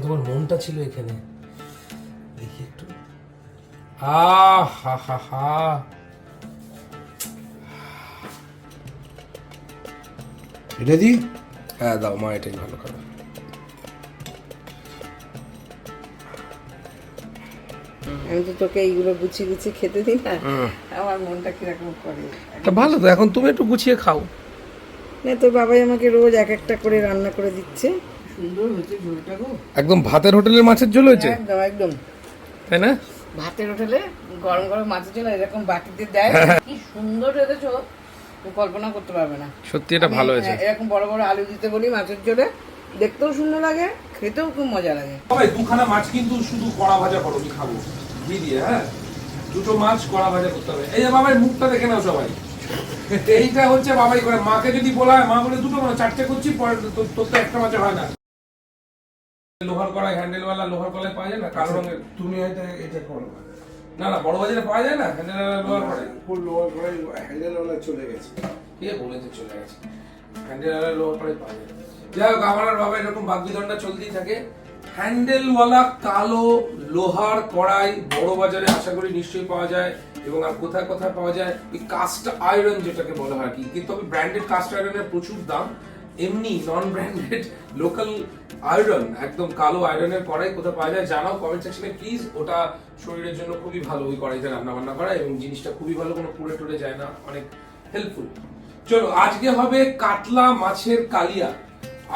কিন্তু আমার মনটা ছিল এখানে। দেখি একটু। আহ হা হা হা। এটা দি? হ্যাঁ দাও মা এটাই ভালো খাবে আমি তো তোকে এইগুলো গুছিয়ে গুছিয়ে খেতে দিই না। আমার মনটা কীরকম করে। তা ভালো তো এখন তুমি একটু গুছিয়ে খাও। না তোর বাবাই আমাকে রোজ এক একটা করে রান্না করে দিচ্ছে। সুন্দর হয়েছে ঝোলটা গো। একদম ভাতের হোটেলের মাছের ঝোল হয়েছে? একদম একদম। তাই না? ভাতের হোটেলে গরম গরম মাছের জন্য এরকম বাটিতে দেয়। কি সুন্দর হয়েছে তুই কল্পনা করতে পারবে না। সত্যি এটা ভালো হয়েছে। হ্যাঁ, এরকম বড় বড় আলু দিতে বলি মাছের ঝোলে দেখতেও সুন্দর লাগে খেতেও খুব মজা লাগে। সবাই দুখানা মাছ কিন্তু শুধু কড়া ভাজা করো আমি খাব। ঘি দিয়ে হ্যাঁ? দুটো মাছ কড়া ভাজা করতে হবে। এই যে বাবার মুখটা দেখে নাও সবাই। এইটা হচ্ছে বাবাই করে। মাকে যদি বলা হয় মা বলে দুটো মানে চারটে করছি পরে তো- তোর তো একটা মাছ হয় না। লোহার কড়াই হ্যান্ডেলওয়ালা লোহার কড়াই পাওয়া যায় না? কালো রঙের। তুমি এটা এটা করো। না না বড় বাজারে পাওয়া যায় না? হ্যান্ডেলওয়ালা লোহার কড়াই? ফুল হ্যান্ডেলওয়ালা চলে গেছে। কে বলেছে চলে গেছে? হ্যান্ডেলওয়ালা লোহার কড়াই পাওয়া যায় যাই হোক আমার বাবা এরকম বাগবিদণ্ডা চলতেই থাকে। হ্যান্ডেলওয়ালা কালো লোহার কড়াই বড় বাজারে আশা করি নিশ্চয়ই পাওয়া যায় এবং আর কোথায় কোথায় পাওয়া যায়? ওই কাস্ট আয়রন যেটাকে বলা হয় কি। কিন্তু তবে ব্র্যান্ডেড কাস্ট আয়রনের প্রচুর দাম। এমনি নন ব্র্যান্ডেড লোকাল আয়রন একদম কালো আয়রনের কড়াই কোথাও পাওয়া যায়, জানাও কমেন্ট সেকশনে প্লিজ ওটা শরীরের জন্য খুবই ভালো ওই কড়াইতে রান্না বান্না করা এবং জিনিসটা খুবই ভালো, কোনো পুড়ে টুড়ে যায় না, অনেক হেল্পফুল চলো, আজকে হবে কাতলা মাছের কালিয়া।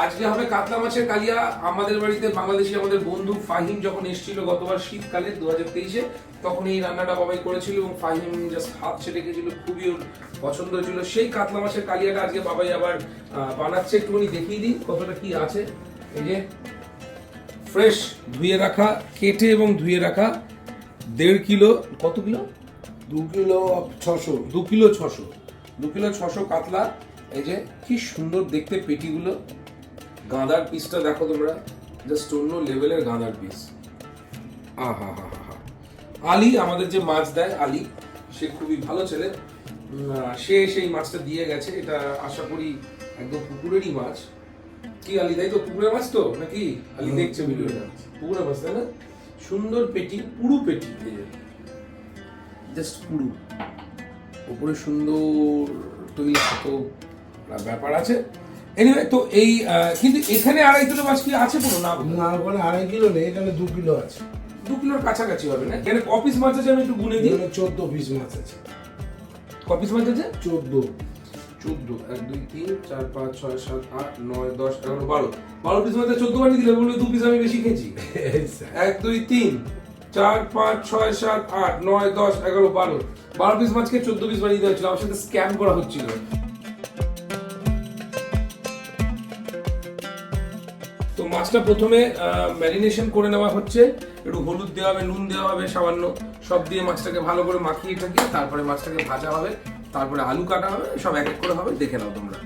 আজকে হবে কাতলা মাছের কালিয়া। আমাদের বাড়িতে বাংলাদেশি আমাদের বন্ধু ফাহিম যখন এসেছিল গতবার শীতকালে দু হাজার তেইশে তখন এই রান্নাটা বাবাই করেছিল এবং ফাহিম জাস্ট হাত ছেড়ে গেছিল খুবই ওর পছন্দ হয়েছিল। সেই কাতলা মাছের কালিয়াটা আজকে বাবাই আবার বানাচ্ছে। একটুখানি দেখিয়ে দিই কতটা কি আছে। এই যে ফ্রেশ ধুয়ে রাখা কেটে এবং ধুয়ে রাখা দেড় কিলো কত কিলো? দু কিলো ছশো। দু কিলো ছশো। দু কিলো ছশো কাতলা। এই যে কি সুন্দর দেখতে পেটিগুলো। গাঁদার পিসটা দেখো তোমরা। জাস্ট অন্য লেভেলের গাঁদার পিস আহা হা হা হা। আলী আমাদের যে মাছ দেয় আলী সে খুবই ভালো ছেলে। সে সেই মাছটা দিয়ে গেছে। এটা আশা করি একদম পুকুরেরই মাছ কি আলী তাই তো? পুকুরের মাছ তো? নাকি? আলী দেখছে ভিডিওটা পুকুরের মাছ তাই না? সুন্দর পেটি পুরু পেটি। জাস্ট পুরু। উপরে সুন্দর তৈলাক্ত ব্যাপার আছে। এনিওয়ে তো এই কিন্তু এখানে আড়াই কিলো মাছ কি আছে পুরো না না ওখানে আড়াই কিলো নেই এখানে দু কিলো আছে। দু কিলোর কাছাকাছি হবে না? এখানে কপিস মাছ আছে আমি একটু গুনে দিই। এখানে চোদ্দ পিস মাছ আছে। কপিস মাছ আছে? চোদ্দ। চোদ্দ এক দুই তিন চার পাঁচ ছয় সাত আট নয় দশ এগারো বারো। বারো পিস মাঝে চোদ্দ বানিয়ে দিলে বলবে দু পিস আমি বেশি খেয়েছি। এক দুই তিন চার পাঁচ ছয় সাত আট নয় দশ এগারো বারো। বারো পিস মাছকে চোদ্দ পিস বানিয়ে দেওয়া হচ্ছিল আমার সাথে স্ক্যাম করা হচ্ছিল। মাছটা প্রথমে ম্যারিনেশন করে নেওয়া হচ্ছে। একটু হলুদ দেওয়া হবে, নুন দেওয়া হবে, সামান্য সব দিয়ে মাছটাকে ভালো করে মাখিয়ে থাকি তারপরে মাছটাকে ভাজা হবে, তারপরে আলু কাটা হবে, সব এক এক করে হবে, দেখে নাও তোমরা।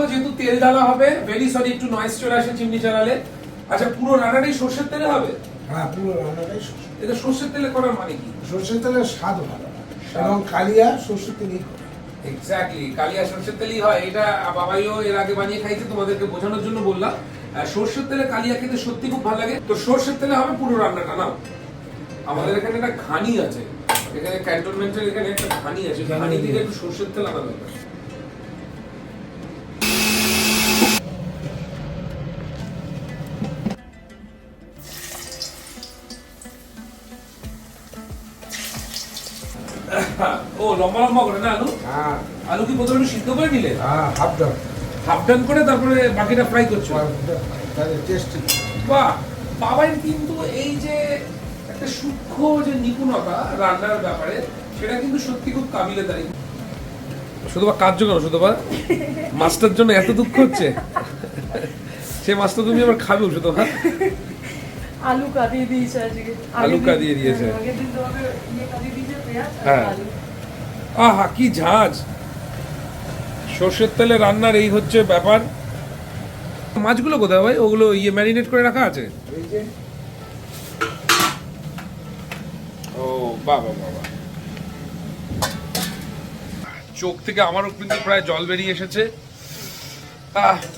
হলো যেহেতু তেল ঢালা হবে ভেরি সরি একটু নয়েজ চলে আসে চিমনি চালালে। আচ্ছা পুরো রান্নাটাই সর্ষের তেলে হবে? হ্যাঁ পুরো রান্নাটাই এটা সর্ষের তেলে করার মানে কি? সর্ষের তেলের স্বাদ ভালো এবং কালিয়া সর্ষের তেলেই করে এক্স্যাক্টলি কালিয়া সর্ষের তেলই হয়। এটা বাবাইও এর আগে বানিয়ে খাইছে তোমাদেরকে বোঝানোর জন্য বললাম। সর্ষের তেলে কালিয়া খেতে সত্যি খুব ভালো লাগে। তো সর্ষের তেলে হবে পুরো রান্নাটা না আমাদের এখানে একটা ঘানি আছে। এখানে ক্যান্টনমেন্টের এখানে একটা ঘানি আছে। ঘানি থেকে একটু সর্ষের তেল আনা দরকার ও লম্বা লম্বা করে না আলু? হ্যাঁ। আলু কি প্রথমে সিদ্ধ করে নিলে? হ্যাঁ হাফ ডান হাফ ডান করে তারপরে বাকিটা ফ্রাই করছ? তাহলে টেস্টি বাহ! বাবাই কিন্তু এই যে একটা সূক্ষ্ম যে নিপুণতা রান্নার ব্যাপারে সেটা কিন্তু সত্যি খুব কাবিলে তারিফ শুধু বা কাজ করো শুধু বা মাছটার জন্য এত দুঃখ হচ্ছে? সে মাছটা তুমি আবার খাবে শুধু বা আলু কাঁদিয়ে দিয়েছে আজকে। আলু কাঁদিয়ে দিয়েছে। আগের দিন তোমাকে ইয়ে কাঁদিয়ে দিয়েছে পেঁয়াজ হ্যাঁ। আহা কি ঝাঁজ। সর্ষের তেলে রান্নার এই হচ্ছে ব্যাপার। মাছগুলো কোথায় ভাই? ওগুলো ইয়ে ম্যারিনেট করে রাখা আছে? ও বাবা বাবা চোখ থেকে আমারও কিন্তু প্রায় জল বেরিয়ে এসেছে।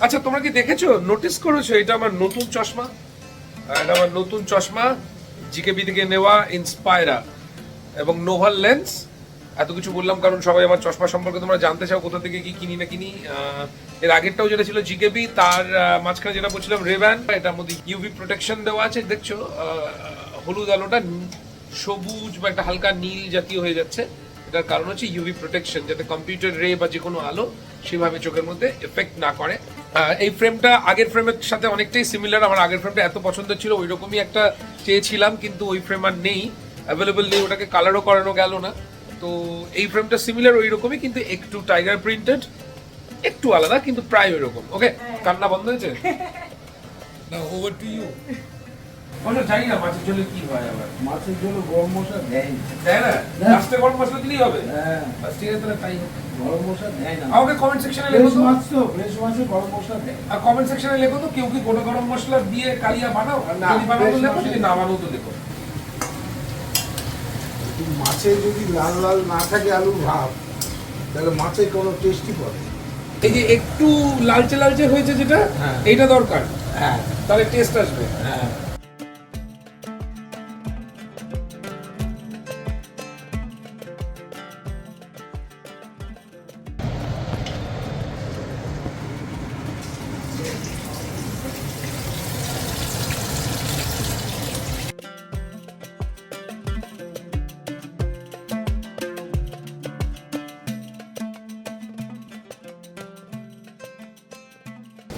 আচ্ছা তোমরা কি দেখেছ? নোটিস করেছ? এটা আমার নতুন চশমা। এটা আমার নতুন চশমা। জিকেবি থেকে নেওয়া ইন্সপায়রা এবং নোভাল লেন্স এত কিছু বললাম, কারণ সবাই আমার চশমা সম্পর্কে তোমরা জানতে চাও কোথা থেকে কি কিনি না কিনি। এর আগেরটাও যেটা ছিল জিকেবি তার মাঝখানে যেটা বলছিলাম রেভ্যান, এটার মধ্যে ইউভি প্রোটেকশন দেওয়া আছে, দেখছ? হলুদ আলোটা সবুজ বা একটা হালকা নীল জাতীয় হয়ে যাচ্ছে। এটার কারণ হচ্ছে ইউভি প্রোটেকশন যাতে কম্পিউটার রে বা যে কোনো আলো সেভাবে চোখের মধ্যে এফেক্ট না করে। এই ফ্রেমটা আগের ফ্রেমের সাথে অনেকটাই সিমিলার আমার আগের ফ্রেমটা এত পছন্দ ছিল ওই রকমই একটা চেয়েছিলাম, কিন্তু ওই ফ্রেম আর নেই। অ্যাভেলেবল নেই, ওটাকে কালারও করানো গেল না। তো এই ফ্রেমটা সিমিলার ওই রকমই কিন্তু একটু টাইগার প্রিন্টেড একটু আলাদা কিন্তু প্রায় ওই রকম ওকে কান্না বন্ধ হয়েছে? না ওভার টু ইউ ওটা জানি না মাছের ঝোলে কি হয় আবার। মাছের জন্য গরম মশলা দেয় না। দেয় না। লাস্টে গরম মশলা দিলেই হবে? হ্যাঁ। ঠিক আছে তাহলে তাই হোক। গরম মশলা দেয় না। আমাকে কমেন্ট সেকশনে লেখো তো। মাছ তো ফ্রেশ মাছে গরম মশলা দেয়। আর কমেন্ট সেকশনে লেখো তো কেউ কি গোটা গরম মশলা দিয়ে কালিয়া বানাও? আর না, যদি বানাও তো লেখো যদি না। বানাও তো লেখো। মাছে যদি লাল লাল না থাকে আলুর ভাব তাহলে মাছে কোনো টেস্টই পড়ে এই যে একটু লালচে লালচে হয়েছে যেটা হ্যাঁ। এইটা দরকার। হ্যাঁ। তাহলে টেস্ট আসবে। হ্যাঁ।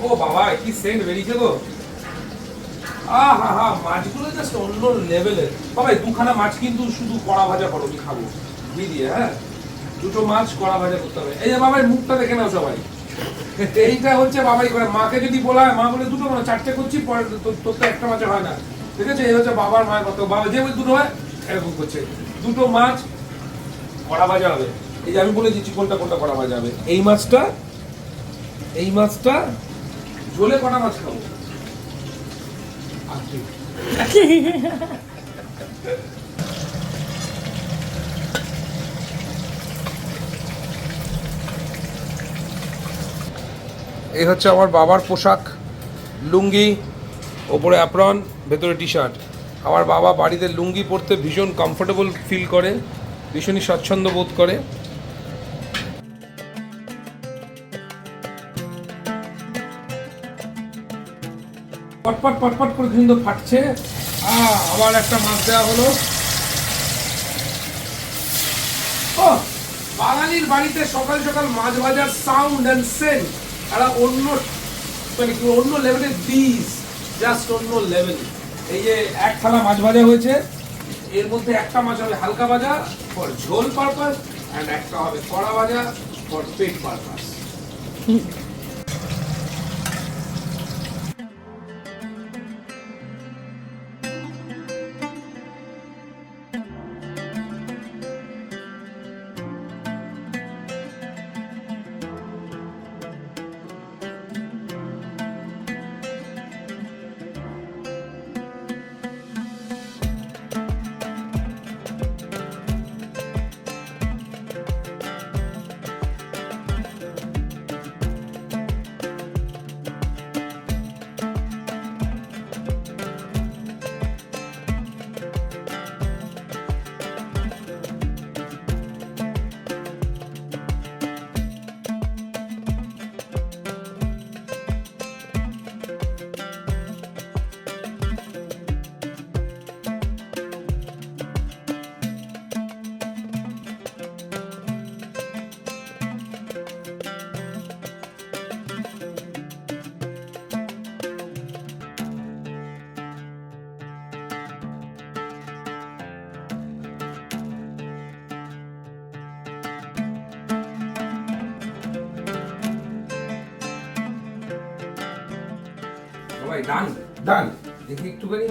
ও বাবা, কি সেন্ট বেরিয়েছে গো? হা মাছগুলো জাস্ট অন্য লেভেলের বাবা দুখানা মাছ কিন্তু শুধু কড়া ভাজা করো খাব। হ্যাঁ? দুটো মাছ কড়া ভাজা করতে হবে। এই যে মুখটা দেখে সবাই। এইটা হচ্ছে বাবাই করে মাকে যদি বলা হয়, মা বলে, দুটো মানে চারটে করছি, পরে তোর তো একটা মাছে হয় না। ঠিক আছে? এই হচ্ছে বাবার মায়ের কথা। বাবা, যে দুটো হয়, এরকম করছে। দুটো মাছ কড়া ভাজা হবে। এই যে আমি বলে দিচ্ছি কোনটা কোনটা কড়া ভাজা হবে? এই মাছটা এই মাছটা ঝোলে কটা মাছ খাব? এই হচ্ছে আমার বাবার পোশাক লুঙ্গি ওপরে অ্যাপ্রন ভেতরে টি শার্ট আমার বাবা বাড়িতে লুঙ্গি পরতে ভীষণ কমফোর্টেবল ফিল করে ভীষণই স্বচ্ছন্দ বোধ করে। পটপট পটপট করে কিন্তু ফাটছে। আবার একটা মাছ দেওয়া হলো। ও, বাঙালির বাড়িতে সকাল সকাল মাছ ভাজার সাউন্ড অ্যান্ড সেন্ট একটা অন্য মানে কি, অন্য লেভেলের ডিস জাস্ট অন্য লেভেল এই যে এক থালা মাছ ভাজা হয়েছে, এর মধ্যে একটা মাছ হবে হালকা ভাজা ফর ঝোল পারপাস অ্যান্ড একটা হবে কড়া ভাজা ফর পেট পারপাস বাবাই ডান। ডান। দেখি একটুখানি।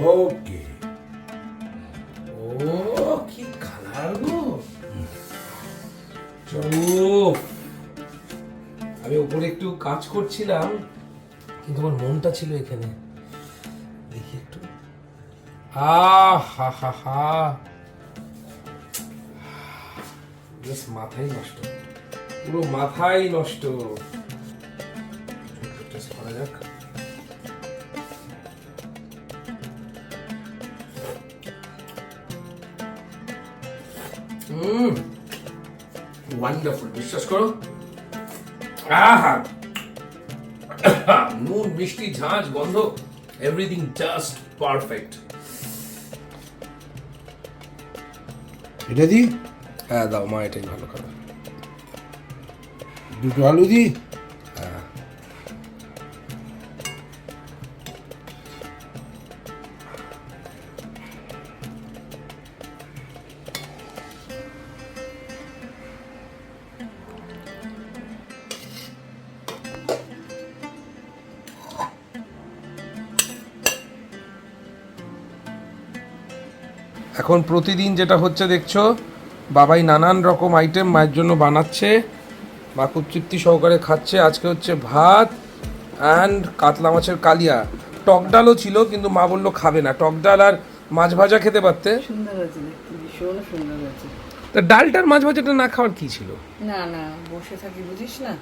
ওকে। ও, কি কালার গো। আমি উপরে একটু কাজ করছিলাম, কিন্তু আমার মনটা ছিল এখানে। দেখি একটু। হা হা হা। বেশ, মাথাই নষ্ট। পুরো মাথাই নষ্ট। ওয়ান্ডারফুল বিশ্বাস করো। আহা। নুন মিষ্টি ঝাঁঝ গন্ধ এভরিথিং জাস্ট পারফেক্ট এটা দি? হ্যাঁ দাও, মা, এটাই ভালো খাবার দুটো আলু দি? এখন প্রতিদিন যেটা হচ্ছে দেখছ বাবাই নানান রকম আইটেম মায়ের জন্য বানাচ্ছে মা খুব তৃপ্তি সহকারে খাচ্ছে। আজকে হচ্ছে ভাত অ্যান্ড কাতলা মাছের কালিয়া। টক ডালও ছিল কিন্তু মা বলল খাবে না। টক ডাল আর মাছ ভাজা খেতে পারতে? সুন্দর হয়েছে ভীষণ সুন্দর হয়েছে। তা ডালটার মাছ ভাজাটা না খাওয়ার কি ছিল? না না বসে থাকি বুঝিস না?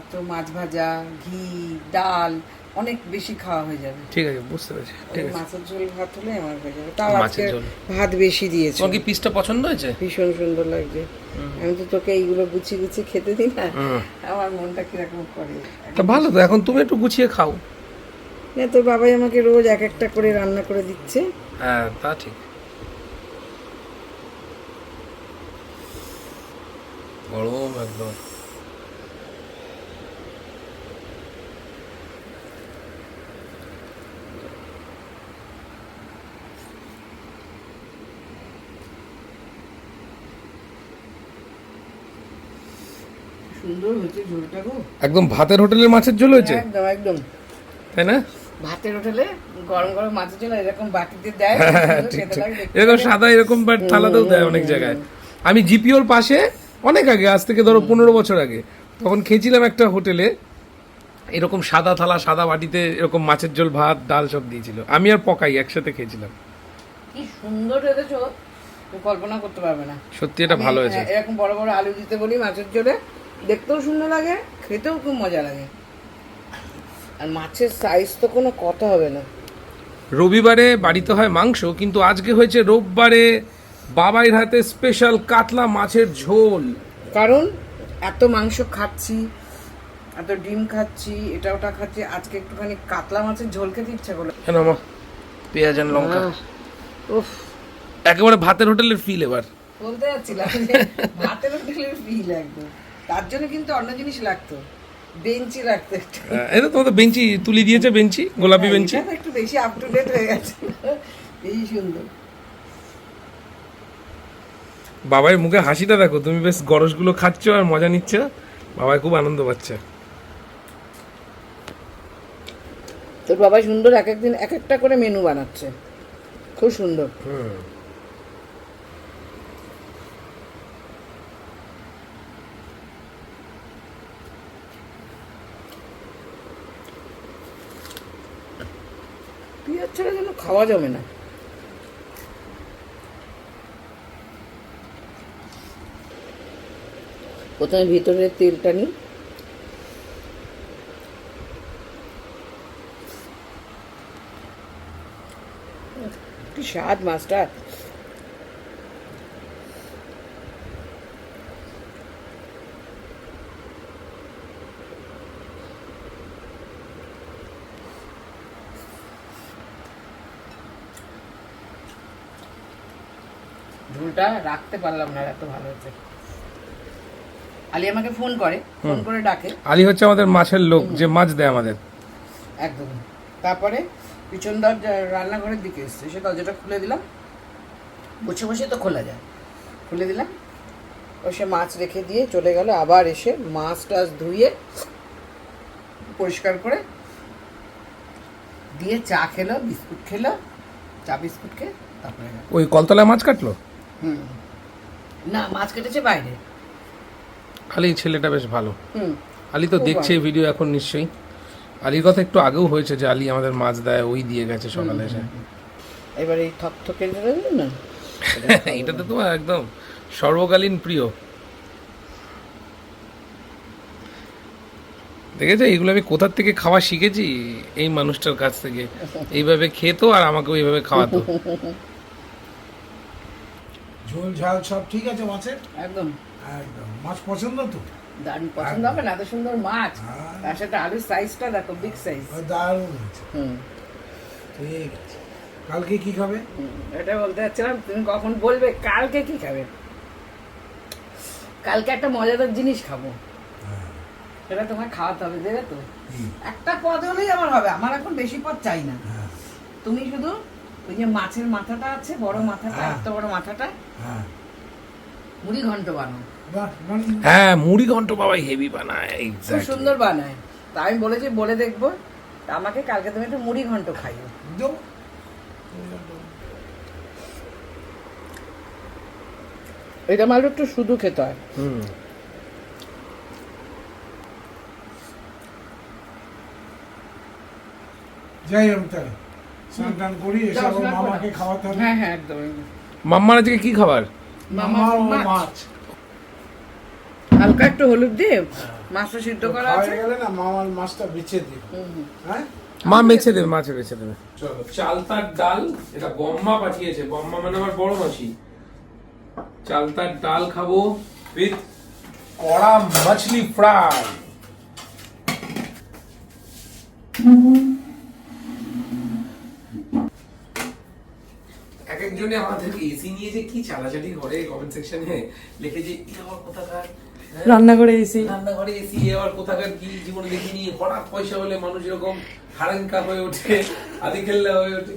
এত মাছ ভাজা ঘি ডাল অনেক বেশি খাওয়া হয়ে যাবে। ঠিক আছে বুঝতে পেরেছি। ঠিক আছে। মাছের ঝোল ভাত হলে আমার হয়ে যাবে। তাও আজকে ভাত বেশি দিয়েছে। তোমার কি পিসটা পছন্দ হয়েছে? ভীষণ সুন্দর লাগছে। আমি তো তোকে এইগুলো গুছিয়ে গুছিয়ে খেতে দিই না। আমার মনটা কীরকম করে। তা ভালো তো এখন তুমি একটু গুছিয়ে খাও। না তোর বাবাই আমাকে রোজ এক একটা করে রান্না করে দিচ্ছে। হ্যাঁ তা ঠিক। গরম একদম। সুন্দর হয়েছে ঝোলটা গো। একদম ভাতের হোটেলের মাছের ঝোল হয়েছে? একদম একদম। তাই না? ভাতের হোটেলে গরম গরম মাছের ঝোল এরকম বাটিতে দেয় হ্যাঁ, ঠিক এরকম সাদা এরকম বাট থালাতেও দেয় অনেক জায়গায়। আমি জিপিওর পাশে অনেক আগে আজ থেকে ধরো পনেরো বছর আগে তখন খেয়েছিলাম একটা হোটেলে এরকম সাদা থালা সাদা বাটিতে এরকম মাছের ঝোল ভাত ডাল সব দিয়েছিল। আমি আর পকাই একসাথে খেয়েছিলাম। কি সুন্দর হয়েছে কল্পনা করতে পারবে না। সত্যি এটা ভালো হয়েছে। হ্যাঁ, এরকম বড় বড় আলু দিতে বলি মাছের ঝোলে দেখতেও সুন্দর লাগে খেতেও খুব মজা লাগে। আর মাছের সাইজ তো কোনো কথা হবে না। রবিবারে বাড়িতে হয় মাংস কিন্তু আজকে হয়েছে রোববারে বাবাইয়ের হাতে স্পেশাল কাতলা মাছের ঝোল। কারণ এত মাংস খাচ্ছি এত ডিম খাচ্ছি এটা ওটা খাচ্ছি আজকে একটুখানি কাতলা মাছের ঝোল খেতে ইচ্ছা করল। কেন আমার পেঁয়াজ আর লঙ্কা। উফ। একেবারে ভাতের হোটেলের ফিল এবার। বলতে যাচ্ছিলাম ভাতের হোটেলের ফিল একদম। তার জন্য কিন্তু অন্য জিনিস লাগতো। বেঞ্চি লাগতো একটু। আহ, এই তো তোমাদের বেঞ্চি তুলি দিয়েছে বেঞ্চি গোলাপি হ্যাঁ, বেঞ্চি। একটু বেশি আপ টু ডেট হয়ে গেছে। বেশি সুন্দর। বাবার মুখে হাসিটা দেখো তুমি বেশ গরসগুলো খাচ্ছ আর মজা নিচ্ছ। বাবাই খুব আনন্দ পাচ্ছে। তোর বাবা সুন্দর এক একদিন এক একটা করে মেনু বানাচ্ছে। খুব সুন্দর। পেঁয়াজ যেন খাওয়া যাবে না। প্রথমে ভিতরের তেলটা নিই? কি স্বাদ মাছটা ঝোলটা রাখতে পারলাম না এত ভালো হয়েছে আলী আমাকে ফোন করে ফোন করে ডাকে। আলী হচ্ছে আমাদের মাছের লোক যে মাছ দেয় আমাদের। একদম। তারপরে পিছন দরজা রান্নাঘরের দিকে এসছে। সে দরজাটা খুলে দিলাম। বসে বসে তো খোলা যায়। খুলে দিলাম। ও সে মাছ রেখে দিয়ে চলে গেল। আবার এসে মাছ টাছ ধুয়ে পরিষ্কার করে দিয়ে চা খেলো বিস্কুট খেলো চা বিস্কুট খেয়ে তারপরে ওই কলতলায় মাছ কাটলো? হুম। না মাছ কেটেছে বাইরে। আলি ছেলেটা বেশ ভালো। আলি তো দেখছে ভিডিও এখন নিশ্চয়ই। আলির কথা একটু আগেও হয়েছে যে আলি আমাদের মাছ দেয় ওই দিয়ে গেছে সকালে এসে। এবার এই থক থকে না? এটা তো তোমার একদম সর্বকালীন প্রিয়। দেখেছ এইগুলো আমি কোথার থেকে খাওয়া শিখেছি? এই মানুষটার কাছ থেকে। এইভাবে খেতো আর আমাকেও এইভাবে খাওয়াতো। ঝোল ঝাল সব ঠিক আছে মাছের? একদম। একদম। মাছ পছন্দ তো? দারুণ পছন্দ হবে না? এত সুন্দর মাছ। হ্যাঁ। তার সাথে আলুর সাইজটা দেখো বিগ সাইজ দারুণ হুম। ঠিক আছে। কালকে কি খাবে? এটা বলতে চাচ্ছিলাম তুমি কখন বলবে কালকে কি খাবে? কালকে একটা মজাদার জিনিস খাব। সেটা তোমায় খাওয়াতে হবে দেবে তো? একটা পদ হলেই আমার হবে আমার এখন বেশি পদ চাই না। হ্যাঁ। তুমি শুধু ওই যে মাছের মাথাটা আছে বড় মাথাটা হ্যাঁ। এত বড় মাথাটা। হ্যাঁ। মুড়ি ঘন্ট মানে হ্যাঁ মুড়ি ঘন্ট বাবা হেভি বানায় খুব সুন্দর বানায়। তা আমি বলেছি বলে দেখব। আমাকে কালকে তুমি একটু মুড়ি ঘন্ট খাইও। এটা মাত্র একটু শুধু খেতে হয়। হুম। যাই আমি তাহলে। স্নান টান করি এসে যাও, আবার স্নান করো। মামাকে খাওয়াতে হবে। হ্যাঁ হ্যাঁ একদম। মাম্মার আজকে কি খাবার? মামার ও মাছ। হালকা একটু হলুদ দিয়ে মাছটা সিদ্ধ করা আছে। গেলে না মামার মাছটা বেছে দিই। হ্যাঁ? মা বেছে দেবে মাছে বেছে দেবে। চলো চালতার ডাল এটা বম্মা পাঠিয়েছে। বম্মা মানে আমার বড় মাসি। চালতার ডাল খাব উইথ কড়া মাছলি ফ্রাই একজনে আমাদেরকে এসি নিয়ে যে কি চালাচালি করে কমেন্ট সেকশনে লিখে যে এটা আমার কোথাকার? হ্যাঁ? রান্নাঘরে এসে রান্নাঘরে এসি আবার কোথাকার কি জীবনে দেখিনি। হঠাৎ পয়সা হলে মানুষ এরকম হারাঙ্কা হয়ে ওঠে হয়ে ওঠে।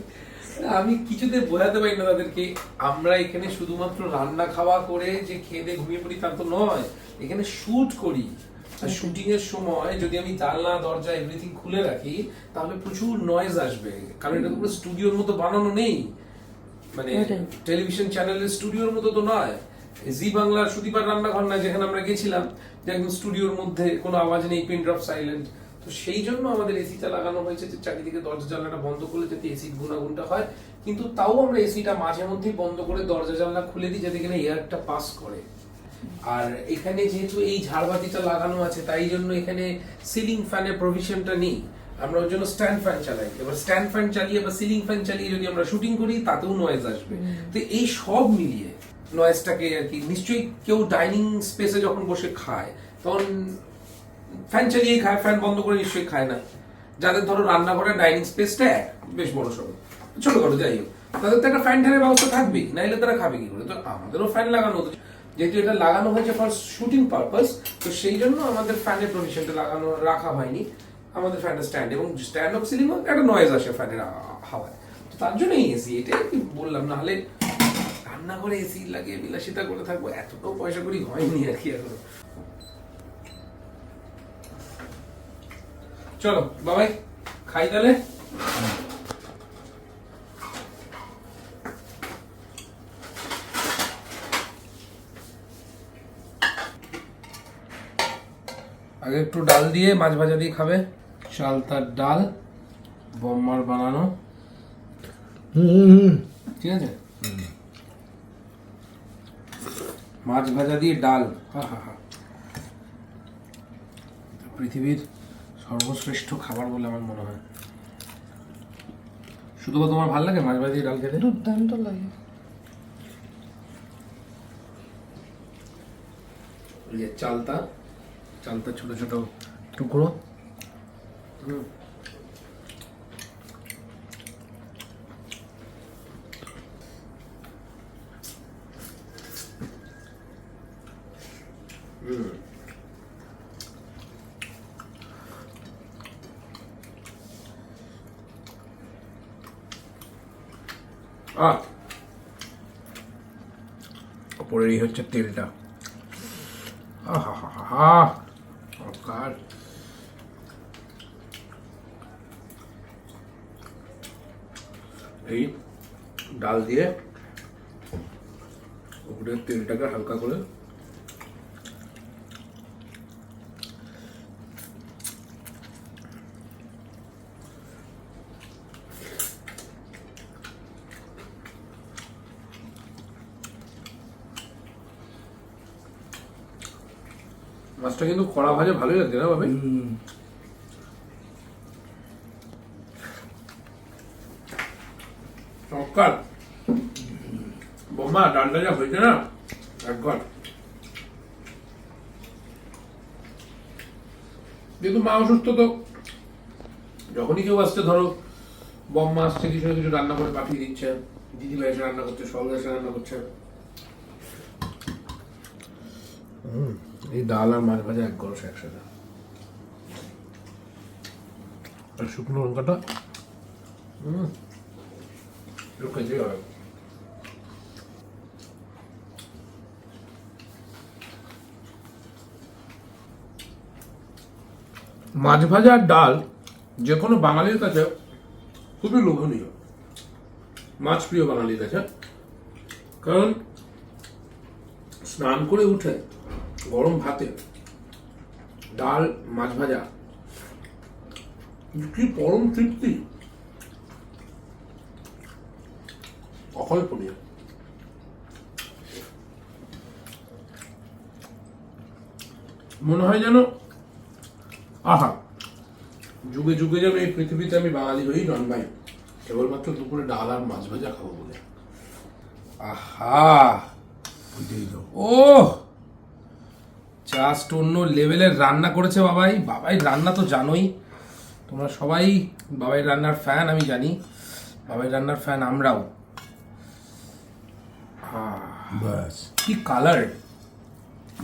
আমি কিছুতে বোঝাতে পারি না তাদেরকে। আমরা এখানে শুধুমাত্র রান্না খাওয়া করে যে খেয়ে দিয়ে ঘুমিয়ে পড়ি তা তো নয়। এখানে শুট করি। আর শুটিং এর সময় যদি আমি জানলা দরজা এভরিথিং খুলে রাখি তাহলে প্রচুর নয়েজ আসবে। কারণ এটা তো পুরো স্টুডিওর মতো বানানো নেই। মানে টেলিভিশন চ্যানেলের স্টুডিওর মতো তো নয়। জি বাংলার সুদীপার রান্নাঘর না যেখানে আমরা গেছিলাম যে একদম স্টুডিওর মধ্যে কোনো আওয়াজ নেই পিন ড্রপ সাইলেন্ট তো সেই জন্য আমাদের এসিটা লাগানো হয়েছে যে চারিদিকে দরজা জানলাটা বন্ধ করলে যাতে এসির গুণাগুণটা হয়। কিন্তু তাও আমরা এসিটা মাঝে মধ্যেই বন্ধ করে দরজা জানলা খুলে দিই যাতে এখানে এয়ারটা পাস করে। আর এখানে যেহেতু এই ঝাড়বাতিটা লাগানো আছে তাই জন্য এখানে সিলিং ফ্যানের প্রভিশনটা নেই। আমরা ওর জন্য স্ট্যান্ড ফ্যান চালাই। এবার স্ট্যান্ড ফ্যান চালিয়ে বা সিলিং ফ্যান চালিয়ে যদি আমরা শুটিং করি তাতেও নয়েজ আসবে। তো এই সব মিলিয়ে নয়েজটাকে আর কি নিশ্চয়ই কেউ ডাইনিং স্পেসে যখন বসে খায় তখন ফ্যান চালিয়েই খায় ফ্যান বন্ধ করে নিশ্চয়ই খায় না। যাদের ধরো রান্নাঘরের ডাইনিং স্পেসটা এক বেশ বড় সড়ো। ছোটখাটো যাই হোক। তাদের তো একটা ফ্যান ট্যানের ব্যবস্থা থাকবেই নাইলে তারা খাবে কি করে? তো আমাদেরও ফ্যান লাগানো হতো যেহেতু এটা লাগানো হয়েছে ফর শুটিং পারপাস তো সেই জন্য আমাদের ফ্যানের প্রভিশনটা লাগানো রাখা হয়নি। আমাদের ফ্যানটা স্ট্যান্ড এবং স্ট্যান্ড অফ সিলিং একটা নয়েজ আসে ফ্যানের হাওয়ায়। তো তার জন্যই এসি এটাই কি বললাম না হলে রান্নাঘরে এসি লাগিয়ে বিলাসিতা করে থাকব, এতটাও পয়সা করি হয়নি আর কি এখন। চলো, বাবাই, খাই তাহলে। আগে একটু ডাল দিয়ে মাছ ভাজা দিয়ে খাবে। চাল তার ডাল বম্মার বানানো। ঠিক আছে? মাছ ভাজা দিয়ে ডাল। হা হা হা। পৃথিবীর সর্বশ্রেষ্ঠ খাবার বলে আমার মনে হয়। শুধু তোমার ভালো লাগে মাছ ভাজা দিয়ে ডাল খেতে? দুর্দান্ত লাগে। চালতা চালতা ছোট ছোট টুকরো। হুম। হুম। আহ ওপরের এই হচ্ছে তেলটা আহা God. এই ডাল দিয়ে উপরের তেলটাকে হালকা করে মাছটা কিন্তু কড়া ভাজা ভালোই লাগছে না ভাবে চমৎকার বোমা ডালটা যা হয়েছে না? একবার যেহেতু মা অসুস্থ তো যখনই কেউ আসছে ধরো বম্মা আসছে কিছু না কিছু রান্না করে পাঠিয়ে দিচ্ছে। দিদি ভাই এসে রান্না করছে সবাই এসে রান্না করছে। এই ডাল আর মাছ ভাজা এক গরস একসাথে। আর শুকনো লঙ্কাটা? হুম একটু খেতেই হবে। মাছ ভাজা আর ডাল যে কোনো বাঙালির কাছে খুবই লোভনীয়। মাছ প্রিয় বাঙালির কাছে। কারণ স্নান করে উঠে গরম ভাতে ডাল মাছ ভাজা কি পরম তৃপ্তি। অকল্পনীয়। মনে হয় যেন আহা। যুগে যুগে যেন এই পৃথিবীতে আমি বাঙালি হয়েই জন্মাই। কেবলমাত্র দুপুরে ডাল আর মাছ ভাজা খাব বলে। আহা বুঝেই ও জাস্ট অন্য লেভেলের রান্না করেছে বাবাই। বাবাই রান্না তো জানোই। তোমরা সবাই বাবাই রান্নার ফ্যান আমি জানি। বাবাই রান্নার ফ্যান আমরাও। কি কালার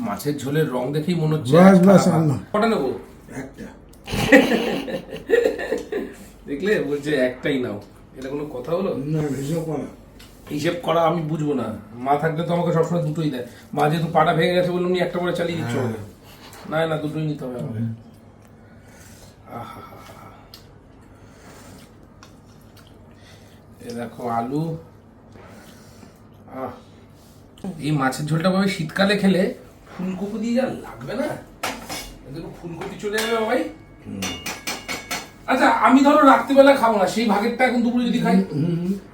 মাছের ঝোলের রং দেখেই মনে হচ্ছে। কটা নেব? একটা। দেখলে বলছে একটাই নাও। এটা কোনো কথা হলো? না করা। হিসেব করা আমি বুঝব না। মা থাকলে তো আমাকে সবসময় দুটোই দেয়। মা যেহেতু পাটা ভেঙে গেছে বললাম একটা করে চালিয়ে দিচ্ছ না না দুটোই নিতে হবে আমাকে। এ দেখো আলু। এই মাছের ঝোলটা ভাবে শীতকালে খেলে ফুলকপি দিয়ে যা লাগবে না? দেখো ফুলকপি চলে যাবে ভাই? আচ্ছা আমি ধরো রাত্রিবেলা খাব না সেই ভাগেরটা এখন দুপুরে যদি খাই।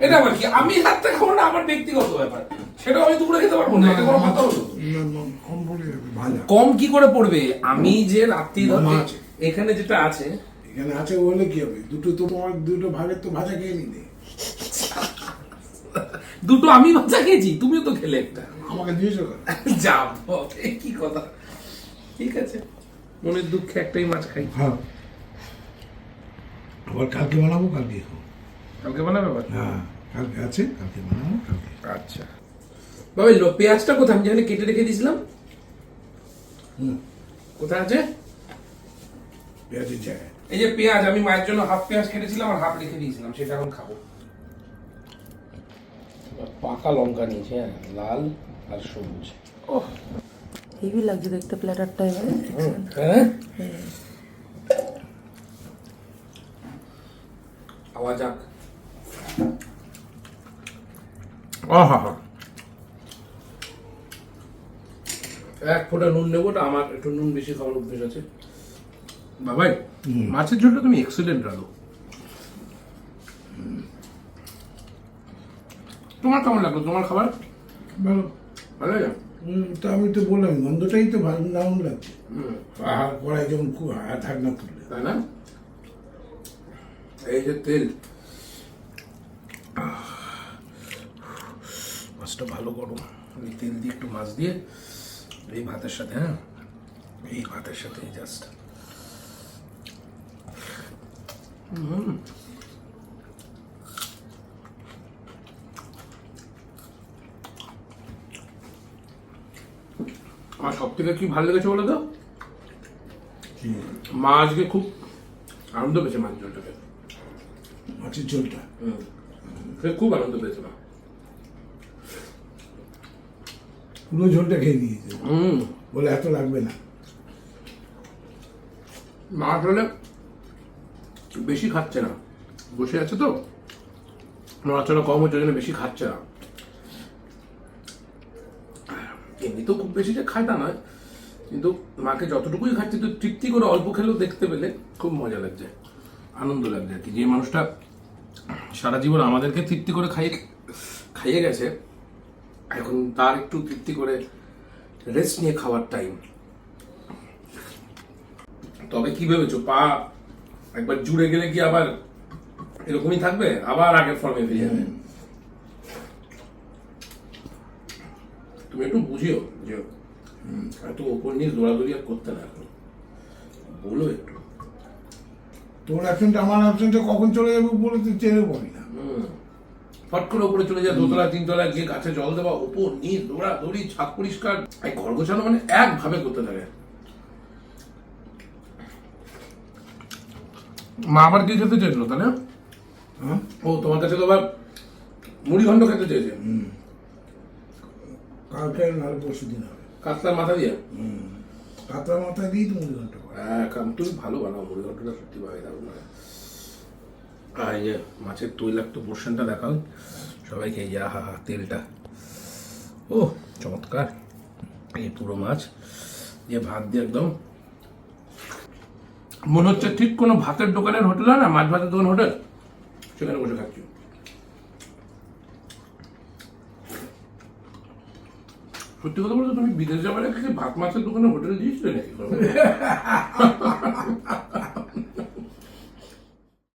এটা আবার কি? আমি রাত্রে খাব না আমার ব্যক্তিগত ব্যাপার। সেটাও আমি দুপুরে খেতে পারব না এটা কোনো কথা হলো? কম ভাজা কি করে পড়বে? আমি যে রাত্রি ধর। এখানে যেটা আছে এখানে আছে বলে কি হবে? দুটো তো তোমার দুটো ভাগের তো ভাজা খেয়ে নিলে। দুটো আমি বাচ্চা খেয়েছি তুমিও তো খেলে একটা। আমাকে দিয়েছ? যা কি কথা? ঠিক আছে। মনের দুঃখে একটাই মাছ খাই। হ্যাঁ। আবার কালকে বানাবো কালকে কালকে বানাবে আবার? হ্যাঁ কালকে আছে কালকে বানাবো কালকে। আচ্ছা। বাবা এই পেঁয়াজটা কোথায়? আমি যেখানে কেটে রেখে দিয়েছিলাম। হুম। কোথায় আছে? পেঁয়াজের জায়গায়। এই যে পেঁয়াজ আমি মায়ের জন্য হাফ পেঁয়াজ কেটেছিলাম আর হাফ রেখে দিয়েছিলাম সেটা এখন খাব। পাকা লঙ্কা নিয়েছে হ্যাঁ লাল আর সবুজ। ওহ। হেভি লাগছে দেখতে প্ল্যাটারটা এবারে হ্যাঁ? আওয়াজ যাক আহা হা। এক ফোঁটা নুন নেব ওটা আমার একটু নুন বেশি খাওয়ার অভ্যেস আছে। বাবাই মাছের ঝোলটা তুমি এক্সিলেন্ট রাখো তোমার কেমন লাগল? তোমার খাবার? ভালো। ভালো তো আমি তো বললাম গন্ধটাই তো ভালো দারুণ লাগছে। হুম। আহা কড়াই যেমন খুব হা- থাক না তুললে। তাই না? এই যে তেল। মাছটা ভালো গরম। এই তেল দিয়ে একটু মাছ দিয়ে এই ভাতের সাথে হ্যাঁ? এই ভাতের সাথে জাস্ট। আমার সব থেকে কি ভালো লেগেছে বলো তো? মা আজকে খুব আনন্দ পেয়েছে মাছ ঝোলটাকে। মাছের ঝোলটা? সে খুব আনন্দ পেয়েছে মা। পুরো ঝোলটা খেয়ে নিয়েছে। হুম। বলে এত লাগবে না। মা আসলে বেশি খাচ্ছে না। বসে আছে তো? নড়াচড়া কম হচ্ছে জন্য বেশি খাচ্ছে না। এমনিতেও খুব বেশি যে খায় তা নয়। কিন্তু মাকে যতটুকুই খাচ্ছে, তো তৃপ্তি করে অল্প খেলেও দেখতে পেলে খুব মজা লাগছে, আনন্দ লাগছে আর কি। যে মানুষটা সারা জীবন আমাদেরকে তৃপ্তি করে খাইয়ে খাইয়ে গেছে, এখন তার একটু তৃপ্তি করে রেস্ট নিয়ে খাওয়ার টাইম তবে কি ভেবেছো, পা একবার জুড়ে গেলে কি আবার এরকমই থাকবে? আবার আগের ফর্মে ফিরে যাবে? তুমি একটু বুঝিও যে হুম, এত ওপর নিয়ে দৌড়াদৌড়ি আর করতে না এখন বলো একটু। তোর অ্যাবসেন্ট আমার অ্যাবসেন্টে কখন চলে যাবে বলে তুই চেনে পাবি না। ফট করে উপরে চলে যায় দোতলা তিনতলা গিয়ে গাছে জল দেওয়া উপর নিচ দৌড়া দৌড়ি ছাদ পরিষ্কার এই ঘর গোছানো মানে একভাবে করতে থাকে। মা আবার কি খেতে চেয়েছিল তাহলে? হ্যাঁ ও তোমার কাছে তো আবার মুড়ি ঘন্ট খেতে চেয়েছে। কালকে নাহলে পরশু দিন হবে। কাতলার মাথা দিয়ে? কাতলা মাথায় দিয়েই তো মুড়ি ঘণ্টা হ্যাঁ। কারণ তুমি ভালো বানাও মুড়ি ঘন্টটা সত্যি ভাবে লাগে আর এই যে মাছের তৈলাক্ত পোর্শনটা দেখাও। সবাইকে এই যে আহা হা তেলটা। ও চমৎকার। এই পুরো মাছ যে ভাত দিয়ে একদম। মনে হচ্ছে ঠিক কোনো ভাতের দোকানের হোটেল হয় না? মাছ ভাতের দোকান হোটেল? সেখানে বসে খাচ্ছি। সত্যি কথা বলতো তুমি বিদেশ যাবার আগে ভাত মাছের দোকানে হোটেল দিয়েছিলে নাকি?